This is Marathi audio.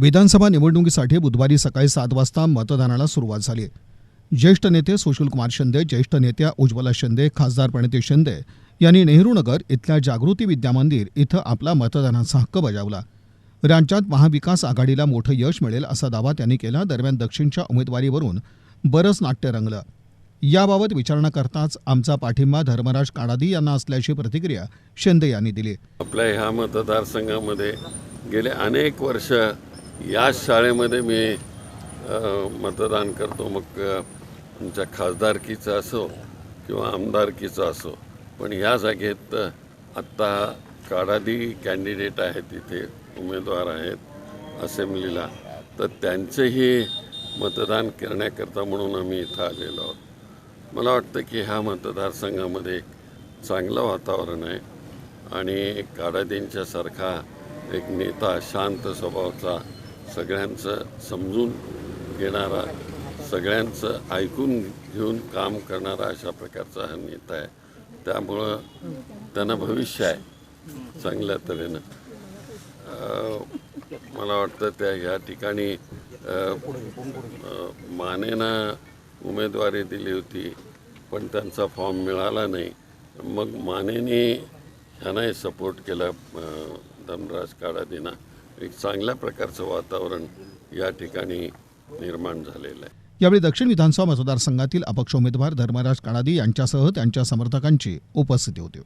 विधानसभा निवडणुकीसाठी बुधवारी सकाळी सात वाजता मतदानाला सुरुवात झाली. ज्येष्ठ नेते सुशीलकुमार शिंदे ज्येष्ठ नेत्या उज्ज्वला शिंदे खासदार प्रणिती शिंदे यांनी नेहरू नगर इथल्या जागृती विद्यामंदिर इथं आपला मतदानाचा हक्क बजावला. राज्यात महाविकास आघाडीला मोठं यश मिळेल असा दावा त्यांनी केला. दरम्यान दक्षिणच्या उमेदवारीवरून बरंच नाट्य रंगलं. याबाबत विचारणा करताच आमचा पाठिंबा धर्मराज काडादी यांना असल्याची प्रतिक्रिया शिंदे यांनी दिली. आपल्या ह्या मतदारसंघामध्ये गेले अनेक वर्ष याच शाळेमध्ये मी मतदान करतो. मग आमच्या खासदारकीचं असो किंवा आमदारकीचं असो. पण ह्या जागेत आत्ता काडादी कॅन्डिडेट आहेत तिथे उमेदवार आहेत असेंब्लीला. तर त्यांचेही मतदान करण्याकरता म्हणून आम्ही इथं आलेलो आहोत. मला वाटतं की ह्या मतदारसंघामध्ये चांगलं वातावरण आहे आणि काडादींच्यासारखा एक नेता शांत स्वभावाचा सगळ्यांचं समजून घेणारा सगळ्यांचं ऐकून घेऊन काम करणारा अशा प्रकारचा हा नेता आहे. त्यामुळं त्यांना भविष्य आहे चांगल्या तऱ्हेनं. मला वाटतं त्या ह्या ठिकाणी मानेना मानेनं उमेदवारी दिली होती पण त्यांचा फॉर्म मिळाला नाही. मग मानेने ह्यांनाही सपोर्ट केला धनराज काडादीना एक चांगल्या प्रकारचं वातावरण या ठिकाणी निर्माण झालेलं आहे. यावेळी दक्षिण विधानसभा मतदारसंघातील अपक्ष उमेदवार धर्मराज काणादी यांच्यासह त्यांच्या समर्थकांची उपस्थिती होती.